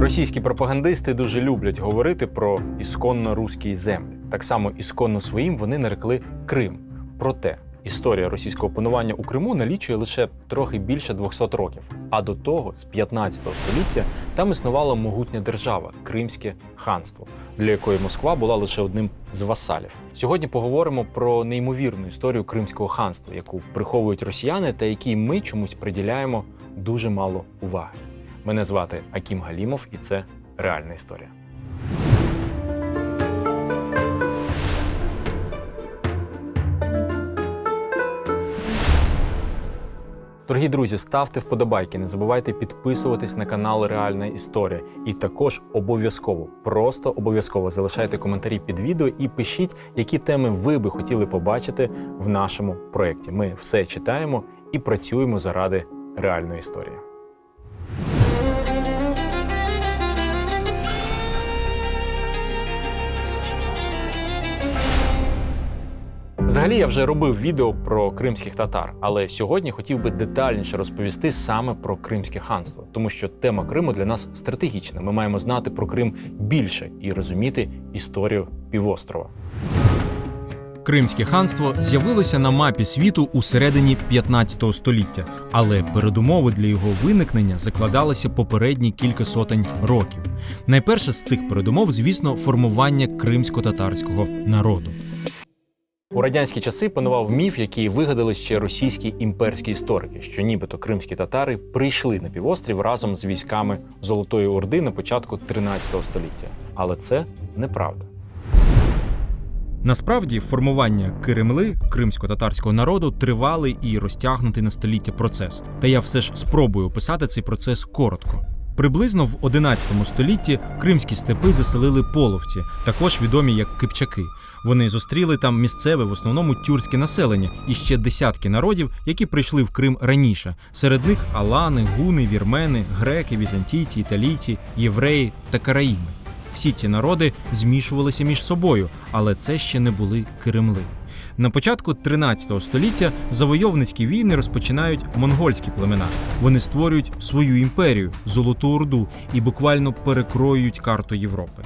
Російські пропагандисти дуже люблять говорити про ісконно руські землі. Так само ісконно своїм вони нарекли Крим. Проте історія російського панування у Криму налічує лише трохи більше 200 років. А до того, з 15 століття, там існувала могутня держава Кримське ханство, для якої Москва була лише одним з васалів. Сьогодні поговоримо про неймовірну історію Кримського ханства, яку приховують росіяни та якій ми чомусь приділяємо дуже мало уваги. Мене звати Акім Галімов, і це реальна історія. Дорогі друзі, ставте вподобайки, не забувайте підписуватись на канал Реальна Історія. І також обов'язково, просто обов'язково залишайте коментарі під відео і пишіть, які теми ви би хотіли побачити в нашому проєкті. Ми все читаємо і працюємо заради реальної історії. Взагалі я вже робив відео про кримських татар, але сьогодні хотів би детальніше розповісти саме про Кримське ханство, тому що тема Криму для нас стратегічна. Ми маємо знати про Крим більше і розуміти історію півострова. Кримське ханство з'явилося на мапі світу у середині 15 століття, але передумови для його виникнення закладалися попередні кілька сотень років. Найперше з цих передумов, звісно, формування кримсько-татарського народу. У радянські часи панував міф, який вигадали ще російські імперські історики, що нібито кримські татари прийшли на півострів разом з військами Золотої Орди на початку 13 століття. Але це неправда. Насправді, формування Киремли кримсько-татарського народу тривалий і розтягнутий на століття процес. Та я все ж спробую описати цей процес коротко. Приблизно в 11 столітті кримські степи заселили половці, також відомі як кипчаки. Вони зустріли там місцеве, в основному тюркське населення і ще десятки народів, які прийшли в Крим раніше. Серед них алани, гуни, вірмени, греки, візантійці, італійці, євреї та караїми. Всі ці народи змішувалися між собою, але це ще не були Киремли. На початку 13 століття завойовницькі війни розпочинають монгольські племена. Вони створюють свою імперію Золоту Орду і буквально перекроюють карту Європи.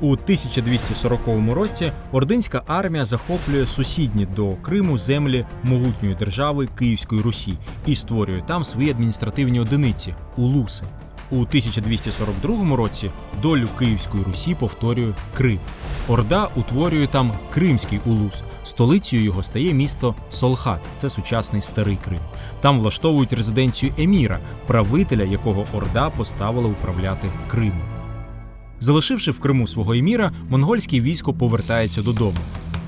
У 1240 році ординська армія захоплює сусідні до Криму землі могутньої держави Київської Русі і створює там свої адміністративні одиниці улуси. У 1242 році долю Київської Русі повторює Крим. Орда утворює там Кримський улус. Столицею його стає місто Солхат, це сучасний старий Крим. Там влаштовують резиденцію еміра, правителя, якого Орда поставила управляти Кримом. Залишивши в Криму свого еміра, монгольське військо повертається додому.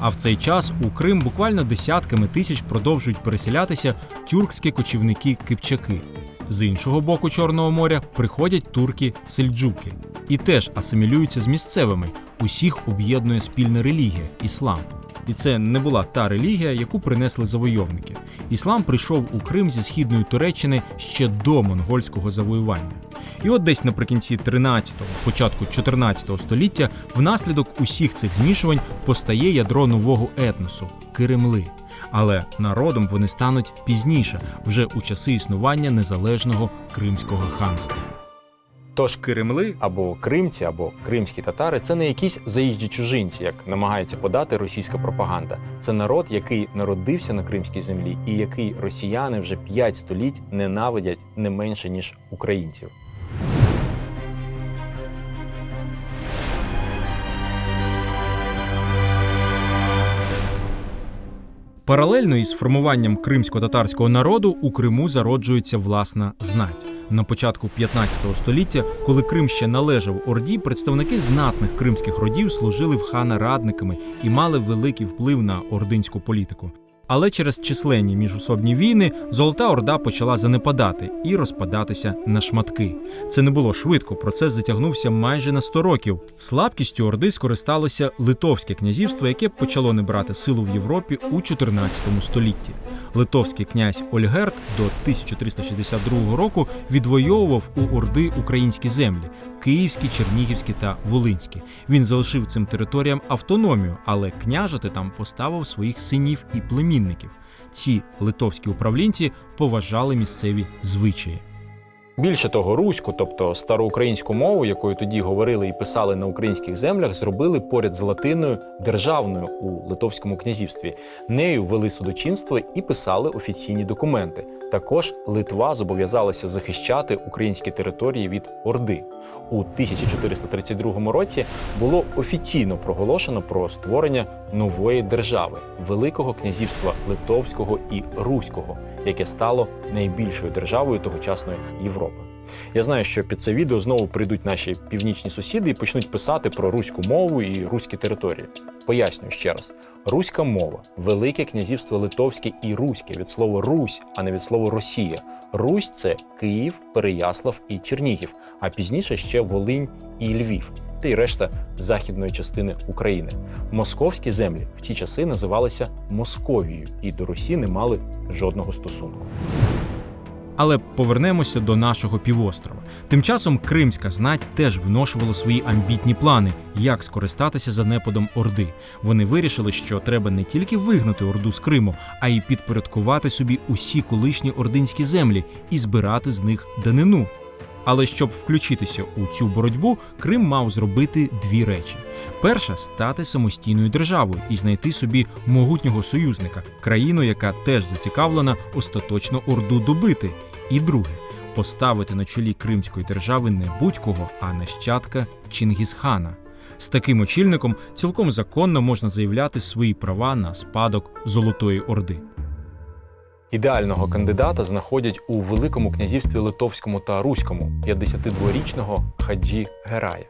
А в цей час у Крим буквально десятками тисяч продовжують переселятися тюркські кочівники кипчаки. З іншого боку Чорного моря приходять турки-сельджуки і теж асимілюються з місцевими. Усіх об'єднує спільна релігія іслам. І це не була та релігія, яку принесли завойовники. Іслам прийшов у Крим зі східної Туреччини ще до монгольського завоювання. І от десь наприкінці 13-го, початку 14-го століття, внаслідок усіх цих змішувань постає ядро нового етносу Киремли. Але народом вони стануть пізніше, вже у часи існування незалежного Кримського ханства. Тож Киремли або кримці, або кримські татари це не якісь заїжджі чужинці, як намагається подати російська пропаганда. Це народ, який народився на кримській землі, і який росіяни вже 5 століть ненавидять не менше ніж українців. Паралельно із формуванням кримсько-татарського народу у Криму зароджується власна знать. На початку 15 століття, коли Крим ще належав Орді, представники знатних кримських родів служили в хана радниками і мали великий вплив на ординську політику. Але через численні міжусобні війни Золота Орда почала занепадати і розпадатися на шматки. Це не було швидко. Процес затягнувся майже на 100 років. Слабкістю Орди скористалося Литовське князівство, яке почало не брати силу в Європі у 14 столітті. Литовський князь Ольгерт до 1362 року відвоював у Орди українські землі київські, чернігівські та волинські. Він залишив цим територіям автономію, але княжити там поставив своїх синів і племінників. Ці литовські управлінці поважали місцеві звичаї. Більше того, руську, тобто староукраїнську мову, якою тоді говорили і писали на українських землях, зробили поряд з латиною державною у Литовському князівстві. Нею вели судочинство і писали офіційні документи. Також Литва зобов'язалася захищати українські території від Орди. У 1432 році було офіційно проголошено про створення нової держави Великого князівства Литовського і Руського, яке стало найбільшою державою тогочасної Європи. Я знаю, що під це відео знову прийдуть наші північні сусіди і почнуть писати про руську мову і руські території. Пояснюю ще раз: руська мова, Велике князівство Литовське і Руське від слова Русь, а не від слова Росія. Русь це Київ, Переяслав і Чернігів, а пізніше ще Волинь і Львів, та й решта західної частини України. Московські землі в ті часи називалися Московією і до Русі не мали жодного стосунку. Але повернемося до нашого півострова. Тим часом кримська знать теж вношувала свої амбітні плани, як скористатися занепадом Орди. Вони вирішили, що треба не тільки вигнати Орду з Криму, а й підпорядкувати собі усі колишні ординські землі і збирати з них данину. Але щоб включитися у цю боротьбу, Крим мав зробити дві речі: перша стати самостійною державою і знайти собі могутнього союзника, країну, яка теж зацікавлена остаточно Орду добити. І друге поставити на чолі Кримської держави не будь-кого, а нащадка Чингісхана. З таким очільником цілком законно можна заявляти свої права на спадок Золотої Орди. Ідеального кандидата знаходять у Великому князівстві Литовському та Руському 52-річного Хаджі Герая.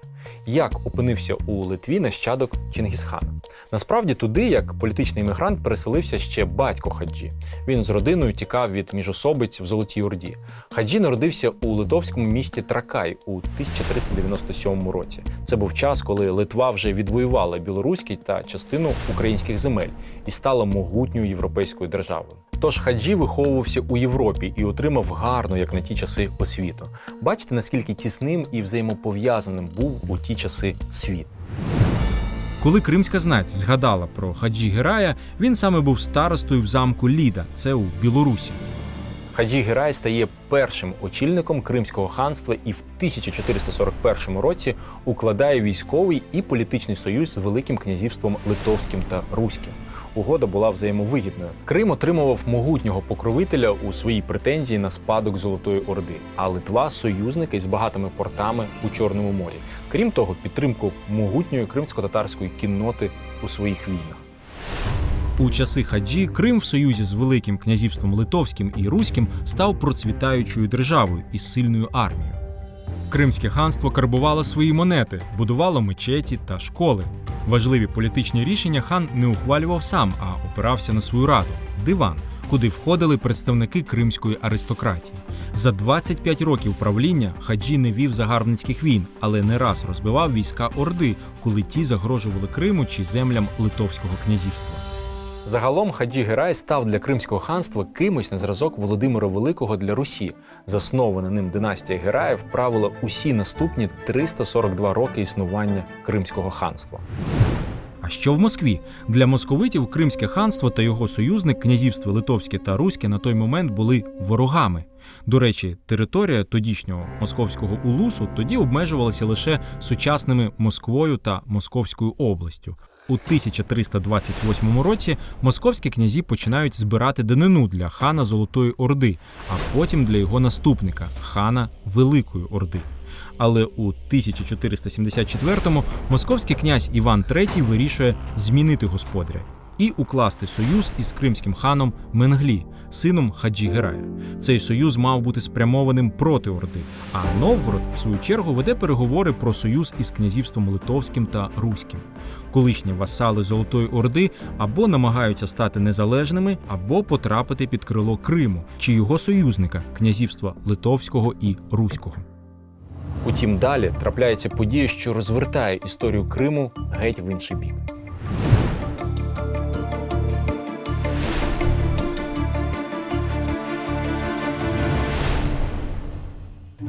Як опинився у Литві нащадок Чингісхана? Насправді туди, як політичний іммігрант, переселився ще батько Хаджі. Він з родиною тікав від міжособиць в Золотій Орді. Хаджі народився у литовському місті Тракай у 1397 році. Це був час, коли Литва вже відвоювала білоруський та частину українських земель і стала могутньою європейською державою. Тож Хаджі виховувався у Європі і отримав гарну, як на ті часи, освіту. Бачите, наскільки тісним і взаємопов'язаним був у ті часи світ. Коли кримська знать згадала про Хаджі Герая, він саме був старостою в замку Ліда, це у Білорусі. Хаджі Герай стає першим очільником Кримського ханства і в 1441 році укладає військовий і політичний союз з Великим князівством Литовським та Руським. Угода була взаємовигідною. Крим отримував могутнього покровителя у своїй претензії на спадок Золотої Орди, а Литва союзника із багатими портами у Чорному морі. Крім того, підтримку могутньої кримсько-татарської кінноти у своїх війнах. У часи Хаджі Крим в союзі з Великим князівством Литовським і Руським став процвітаючою державою із сильною армією. Кримське ханство карбувало свої монети, будувало мечеті та школи. Важливі політичні рішення хан не ухвалював сам, а опирався на свою раду диван, куди входили представники кримської аристократії. За 25 років правління Хаджі не вів загарбницьких війн, але не раз розбивав війська Орди, коли ті загрожували Криму чи землям Литовського князівства. Загалом Хаджі Герай став для Кримського ханства кимось на зразок Володимира Великого для Русі. Заснована ним династія Гераїв правила усі наступні 342 роки існування Кримського ханства. А що в Москві? Для московитів Кримське ханство та його союзник, князівство Литовське та Руське на той момент були ворогами. До речі, територія тодішнього московського улусу тоді обмежувалася лише сучасними Москвою та Московською областю. У 1328 році московські князі починають збирати данину для хана Золотої Орди, а потім для його наступника хана Великої Орди. Але у 1474-му московський князь Іван III вирішує змінити господаря і укласти союз із кримським ханом Менглі, сином Хаджі Герая. Цей союз мав бути спрямованим проти Орди. А Новгород, в свою чергу, веде переговори про союз із князівством Литовським та Руським. Колишні васали Золотої Орди або намагаються стати незалежними, або потрапити під крило Криму чи його союзника князівства Литовського і Руського. Утім, далі трапляється подія, що розвертає історію Криму геть в інший бік.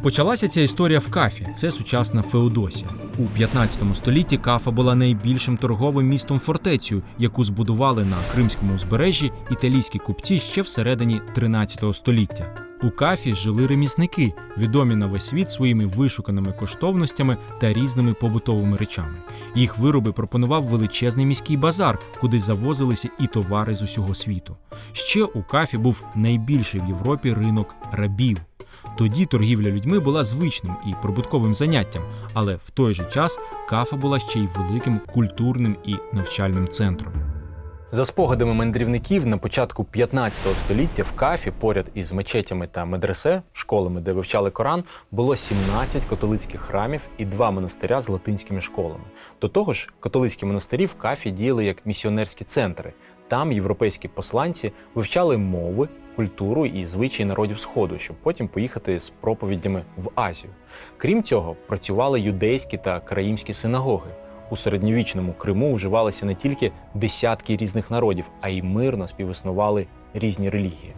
Почалася ця історія в Кафі, це сучасна Феодосія. У 15 столітті Кафа була найбільшим торговим містом фортецею, яку збудували на Кримському узбережжі італійські купці ще всередині 13 століття. У Кафі жили ремісники, відомі на весь світ своїми вишуканими коштовностями та різними побутовими речами. Їх вироби пропонував величезний міський базар, куди завозилися і товари з усього світу. Ще у Кафі був найбільший в Європі ринок рабів. Тоді торгівля людьми була звичним і прибутковим заняттям, але в той же час кафа була ще й великим культурним і навчальним центром. За спогадами мандрівників, на початку 15 століття в Кафі, поряд із мечетями та медресе, школами, де вивчали Коран, було 17 католицьких храмів і два монастиря з латинськими школами. До того ж, католицькі монастирі в Кафі діяли як місіонерські центри. Там європейські посланці вивчали мови, культуру і звичаї народів Сходу, щоб потім поїхати з проповідями в Азію. Крім цього, працювали юдейські та караїмські синагоги. У середньовічному Криму вживалися не тільки десятки різних народів, а й мирно співіснували різні релігії.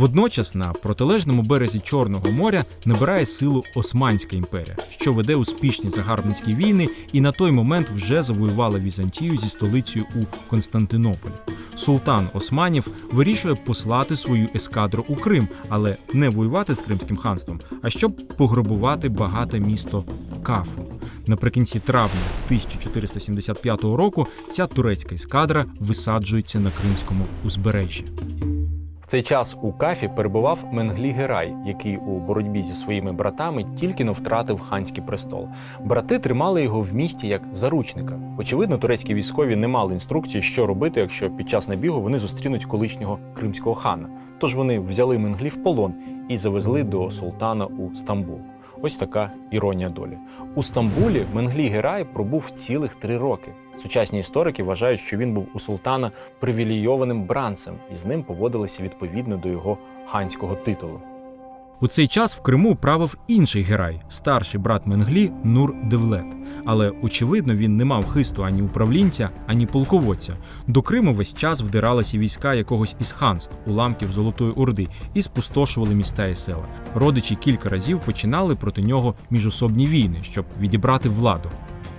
Водночас на протилежному березі Чорного моря набирає силу Османська імперія, що веде успішні загарбницькі війни і на той момент вже завоювала Візантію зі столицею у Константинополі. Султан Османів вирішує послати свою ескадру у Крим, але не воювати з Кримським ханством, а щоб пограбувати багате місто Кафу. Наприкінці травня 1475 року ця турецька ескадра висаджується на Кримському узбережжі. Цей час у Кафі перебував Менглі Герай, який у боротьбі зі своїми братами тільки но втратив ханський престол. Брати тримали його в місті як заручника. Очевидно, турецькі військові не мали інструкції, що робити, якщо під час набігу вони зустрінуть колишнього кримського хана. Тож вони взяли Менглі в полон і завезли до султана у Стамбул. Ось така іронія долі. У Стамбулі Менглі Герай пробув цілих три роки. Сучасні історики вважають, що він був у султана привілейованим бранцем, і з ним поводилися відповідно до його ханського титулу. У цей час в Криму правив інший герай, старший брат Менглі Нур Девлет. Але очевидно, він не мав хисту ані управлінця, ані полководця. До Криму весь час вдиралися війська якогось із ханств, уламків Золотої Орди, і спустошували міста і села. Родичі кілька разів починали проти нього міжособні війни, щоб відібрати владу.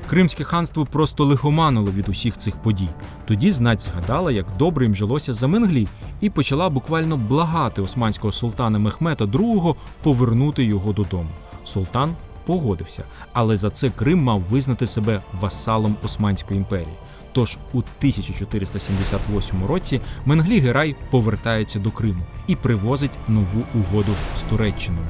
Кримське ханство просто лихоманило від усіх цих подій. Тоді знать згадала, як добре їм жилося за Менглі, і почала буквально благати османського султана Мехмета II повернути його додому. Султан погодився, але за це Крим мав визнати себе васалом Османської імперії. Тож у 1478 році Менглі Герай повертається до Криму і привозить нову угоду з Туреччиною.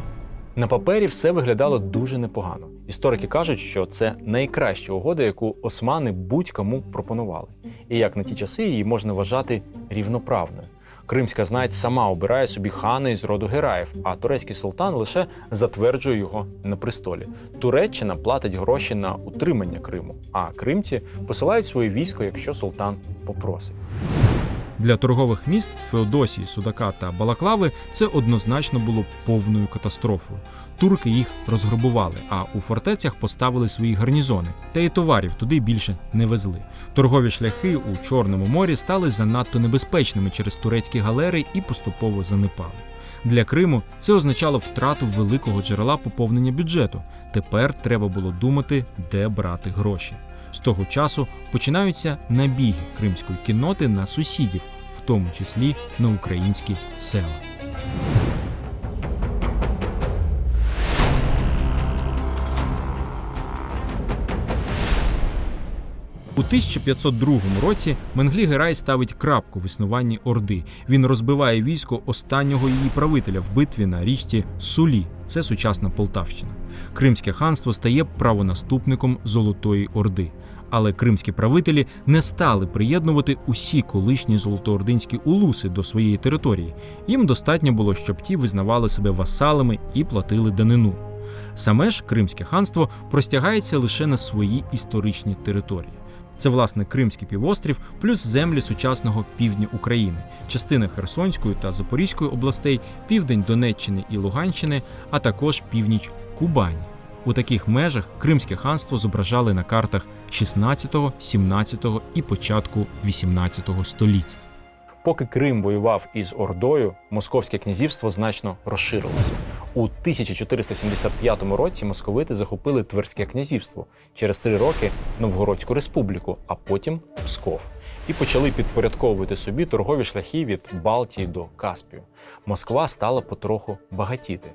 На папері все виглядало дуже непогано. Історики кажуть, що це найкраща угода, яку османи будь-кому пропонували. І як на ті часи її можна вважати рівноправною. Кримська знать сама обирає собі хана із роду Гераїв, а турецький султан лише затверджує його на престолі. Туреччина платить гроші на утримання Криму, а кримці посилають своє військо, якщо султан попросить. Для торгових міст Феодосії, Судака та Балаклави це однозначно було повною катастрофою. Турки їх розграбували, а у фортецях поставили свої гарнізони, та й товарів туди більше не везли. Торгові шляхи у Чорному морі стали занадто небезпечними через турецькі галери і поступово занепали. Для Криму це означало втрату великого джерела поповнення бюджету. Тепер треба було думати, де брати гроші. З того часу починаються набіги кримської кінноти на сусідів, в тому числі на українські села. У 1502 році Менглі Герай ставить крапку в існуванні Орди. Він розбиває військо останнього її правителя в битві на річці Сулі. Це сучасна Полтавщина. Кримське ханство стає правонаступником Золотої Орди. Але кримські правителі не стали приєднувати усі колишні золотоординські улуси до своєї території. Їм достатньо було, щоб ті визнавали себе васалами і платили данину. Саме ж Кримське ханство простягається лише на свої історичні території. Це власне Кримський півострів, плюс землі сучасного півдня України, частина Херсонської та Запорізької областей, південь Донеччини і Луганщини, а також північ Кубані. У таких межах Кримське ханство зображали на картах 16, 17 і початку 18 століть. Поки Крим воював із Ордою, Московське князівство значно розширилося. У 1475 році московити захопили Тверське князівство, через три роки Новгородську республіку, а потім Псков, і почали підпорядковувати собі торгові шляхи від Балтії до Каспію. Москва стала потроху багатіти.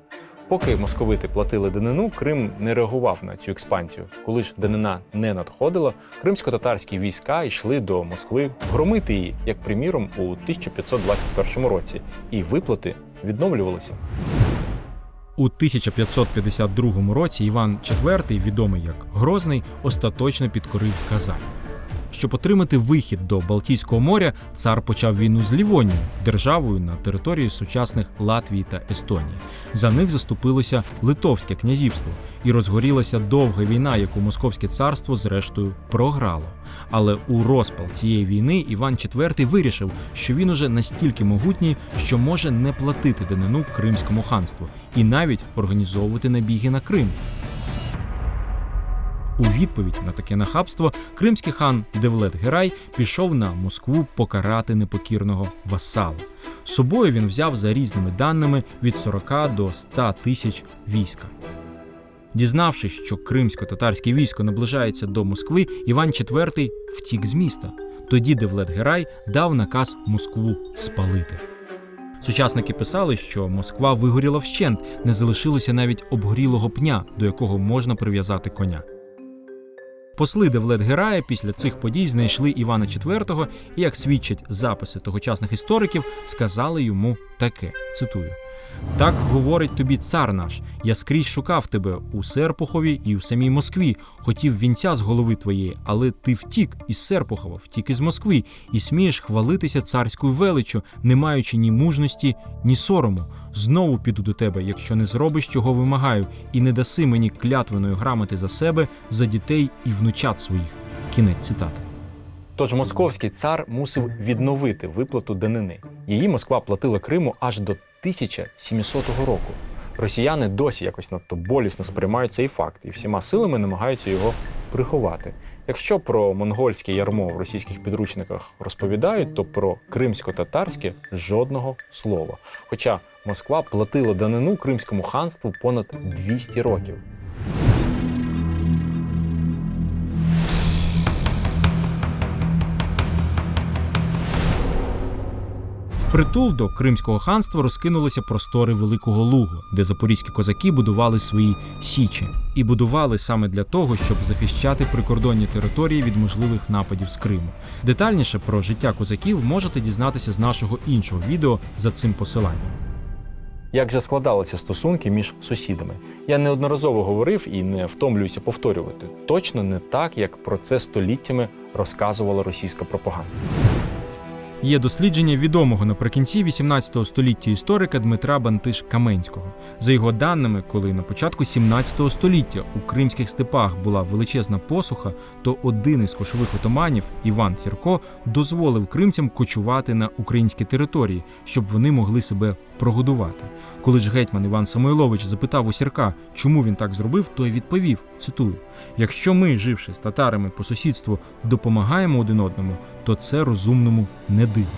Поки московити платили данину, Крим не реагував на цю експансію. Коли ж данина не надходила, кримсько-татарські війська йшли до Москви громити її, як приміром, у 1521 році, і виплати відновлювалися. У 1552 році Іван IV, відомий як Грозний, остаточно підкорив Казань. Щоб отримати вихід до Балтійського моря, цар почав війну з Лівонією, державою на території сучасних Латвії та Естонії. За них заступилося Литовське князівство, і розгорілася довга війна, яку Московське царство зрештою програло. Але у розпал цієї війни Іван IV вирішив, що він уже настільки могутній, що може не платити данину Кримському ханству і навіть організовувати набіги на Крим. У відповідь на таке нахабство кримський хан Девлет Герай пішов на Москву покарати непокірного васала. Собою він взяв за різними даними від 40 до 100 тисяч війська. Дізнавшись, що кримсько-татарське військо наближається до Москви, Іван IV втік з міста. Тоді Девлет Герай дав наказ Москву спалити. Сучасники писали, що Москва вигоріла вщент, не залишилося навіть обгорілого пня, до якого можна прив'язати коня. Посли Девлет Герая після цих подій знайшли Івана IV і, як свідчать записи тогочасних істориків, сказали йому таке: цитую. Так говорить тобі цар наш. Я скрізь шукав тебе у Серпухові і у самій Москві. Хотів вінця з голови твоєї, але ти втік із Серпухова, втік із Москви, і смієш хвалитися царською величчю, не маючи ні мужності, ні сорому. Знову піду до тебе, якщо не зробиш, чого вимагаю, і не даси мені клятвеної грамоти за себе, за дітей і внучат своїх. Кінець цитати. Тож московський цар мусив відновити виплату данини. Її Москва платила Криму аж до 1700 року. Росіяни досі якось надто болісно сприймають цей факт і всіма силами намагаються його приховати. Якщо про монгольське ярмо в російських підручниках розповідають, то про кримсько-татарське жодного слова. Хоча Москва платила данину Кримському ханству понад 200 років. Впритул до Кримського ханства розкинулися простори Великого Лугу, де запорізькі козаки будували свої січі, і будували саме для того, щоб захищати прикордонні території від можливих нападів з Криму. Детальніше про життя козаків можете дізнатися з нашого іншого відео за цим посиланням. Як же складалися стосунки між сусідами? Я неодноразово говорив і не втомлююся повторювати. Точно не так, як про це століттями розказувала російська пропаганда. Є дослідження відомого наприкінці 18 століття історика Дмитра Бантиш Каменського. За його даними, коли на початку 17 століття у кримських степах була величезна посуха, то один із кошових отаманів Іван Сірко дозволив кримцям кочувати на українські території, щоб вони могли себе прогодувати. Коли ж гетьман Іван Самойлович запитав у Сірка, чому він так зробив, той відповів: цитую: якщо ми, живши з татарами по сусідству, допомагаємо один одному, то це розумному не дивно.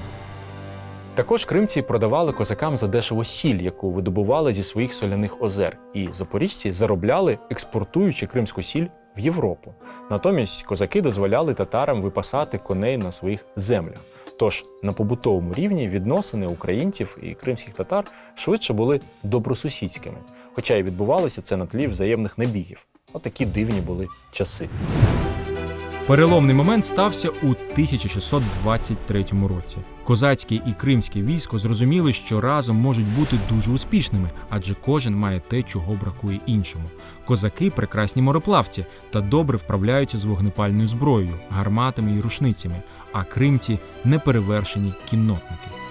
Також кримці продавали козакам задешево сіль, яку видобували зі своїх соляних озер, і запоріжці заробляли, експортуючи кримську сіль в Європу. Натомість козаки дозволяли татарам випасати коней на своїх землях. Тож на побутовому рівні відносини українців і кримських татар швидше були добросусідськими, хоча й відбувалося це на тлі взаємних набігів. Отакі дивні були часи. Переломний момент стався у 1623 році. Козацьке і кримське військо зрозуміли, що разом можуть бути дуже успішними, адже кожен має те, чого бракує іншому. Козаки прекрасні мореплавці та добре вправляються з вогнепальною зброєю, гарматами і рушницями, а кримці неперевершені кіннотники.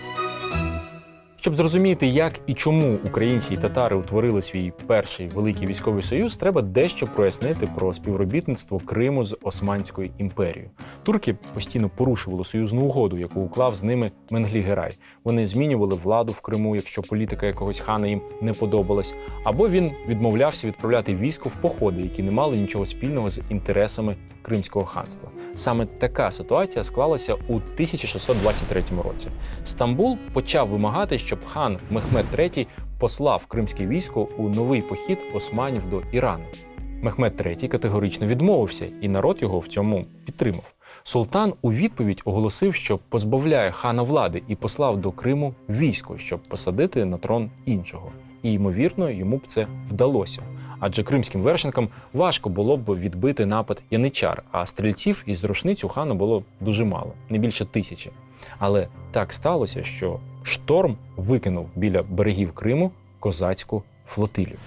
Щоб зрозуміти, як і чому українці і татари утворили свій перший великий військовий союз, треба дещо прояснити про співробітництво Криму з Османською імперією. Турки постійно порушували союзну угоду, яку уклав з ними Менглі Герай. Вони змінювали владу в Криму, якщо політика якогось хана їм не подобалась, або він відмовлявся відправляти військо в походи, які не мали нічого спільного з інтересами Кримського ханства. Саме така ситуація склалася у 1623 році. Стамбул почав вимагати, щоб щоб хан Мехмед III послав кримське військо у новий похід османів до Ірану. Мехмед III категорично відмовився, і народ його в цьому підтримав. Султан у відповідь оголосив, що позбавляє хана влади і послав до Криму військо, щоб посадити на трон іншого. І ймовірно, йому б це вдалося. Адже кримським вершникам важко було б відбити напад яничар, а стрільців із рушниць у хана було дуже мало, не більше тисячі. Але так сталося, що шторм викинув біля берегів Криму козацьку флотилію.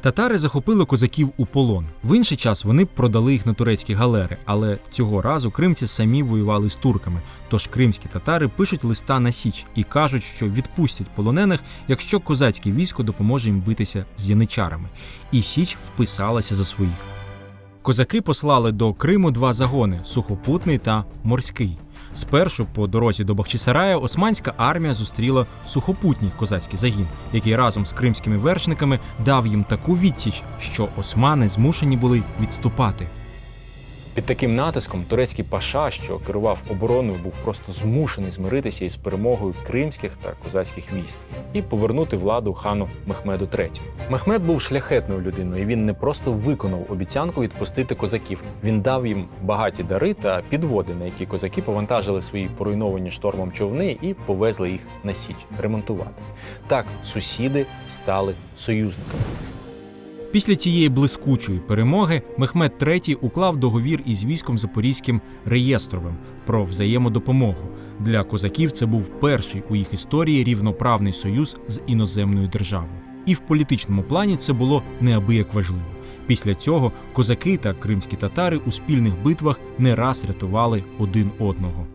Татари захопили козаків у полон. В інший час вони б продали їх на турецькі галери, але цього разу кримці самі воювали з турками. Тож кримські татари пишуть листа на Січ і кажуть, що відпустять полонених, якщо козацьке військо допоможе їм битися з яничарами. І Січ вписалася за своїх. Козаки послали до Криму два загони сухопутний та морський. Спершу по дорозі до Бахчисарая османська армія зустріла сухопутній козацький загін, який разом з кримськими вершниками дав їм таку відсіч, що османи змушені були відступати. Під таким натиском турецький паша, що керував обороною, був просто змушений змиритися із перемогою кримських та козацьких військ і повернути владу хану Мехмеду III. Мехмед був шляхетною людиною. і Він не просто виконав обіцянку відпустити козаків. Він дав їм багаті дари та підводи, на які козаки повантажили свої поруйновані штормом човни і повезли їх на січ ремонтувати. Так сусіди стали союзниками. Після цієї блискучої перемоги Мехмед III уклав договір із військом Запорізьким реєстровим про взаємодопомогу. Для козаків це був перший у їх історії рівноправний союз з іноземною державою. І в політичному плані це було неабияк важливо. Після цього козаки та кримські татари у спільних битвах не раз рятували один одного.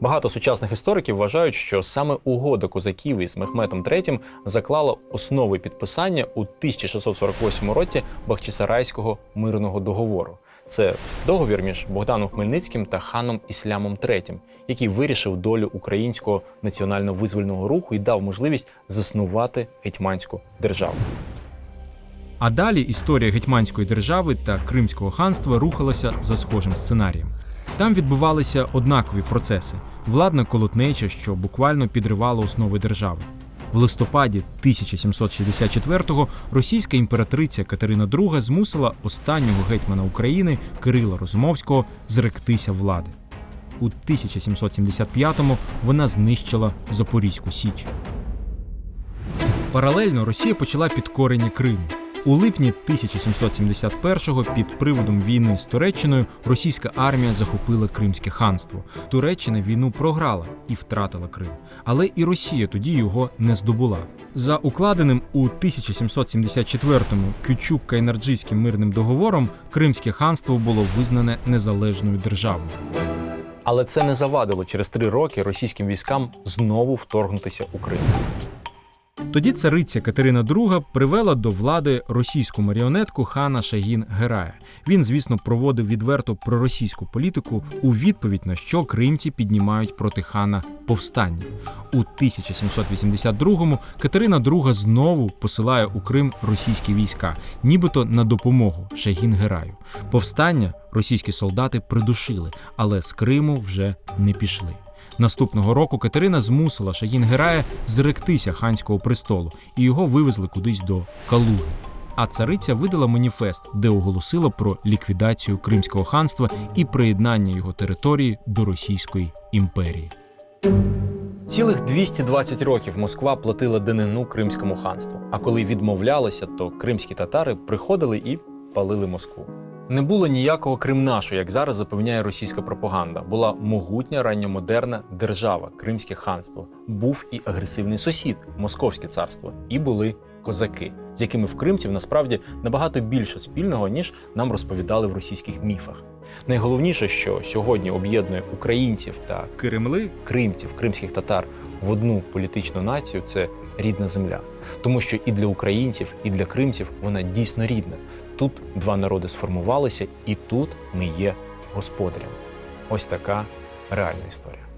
Багато сучасних істориків вважають, що саме угода козаків із Мехметом III заклала основи підписання у 1648 році Бахчисарайського мирного договору. Це договір між Богданом Хмельницьким та ханом Іслямом III, який вирішив долю українського національно-визвольного руху і дав можливість заснувати гетьманську державу. А далі історія гетьманської держави та Кримського ханства рухалася за схожим сценарієм. Там відбувалися однакові процеси: владна колотнеча, що буквально підривала основи держави. В листопаді 1764-го російська імператриця Катерина II змусила останнього гетьмана України Кирила Розумовського зректися влади. У 1775-му вона знищила Запорізьку Січ. Паралельно Росія почала підкорення Криму. У липні 1771-го під приводом війни з Туреччиною російська армія захопила Кримське ханство. Туреччина війну програла і втратила Крим. Але і Росія тоді його не здобула. За укладеним у 1774-му Кючук-Кайнарджийським мирним договором Кримське ханство було визнане незалежною державою. Але це не завадило через три роки російським військам знову вторгнутися у Крим. Тоді цариця Катерина II привела до влади російську маріонетку хана Шагін Герая. Він, звісно, проводив відверто проросійську політику, у відповідь на що кримці піднімають проти хана повстання. У 1782-му Катерина II знову посилає у Крим російські війська, нібито на допомогу Шагін Гераю. Повстання російські солдати придушили, але з Криму вже не пішли. Наступного року Катерина змусила Шагін Герая зректися ханського престолу, і його вивезли кудись до Калуги. А цариця видала маніфест, де оголосила про ліквідацію Кримського ханства і приєднання його території до Російської імперії. Цілих 220 років Москва платила данину Кримському ханству. А коли відмовлялася, то кримські татари приходили і палили Москву. Не було ніякого Кримнашу, як зараз запевняє російська пропаганда. Була могутня ранньомодерна держава, Кримське ханство. Був і агресивний сусід, Московське царство, і були козаки, з якими в кримців насправді набагато більше спільного, ніж нам розповідали в російських міфах. Найголовніше, що сьогодні об'єднує українців та Кремли кримців, кримських татар в одну політичну націю це рідна земля. Тому що і для українців, і для кримців вона дійсно рідна. Тут два народи сформувалися, і тут ми є господарями. Ось така реальна історія.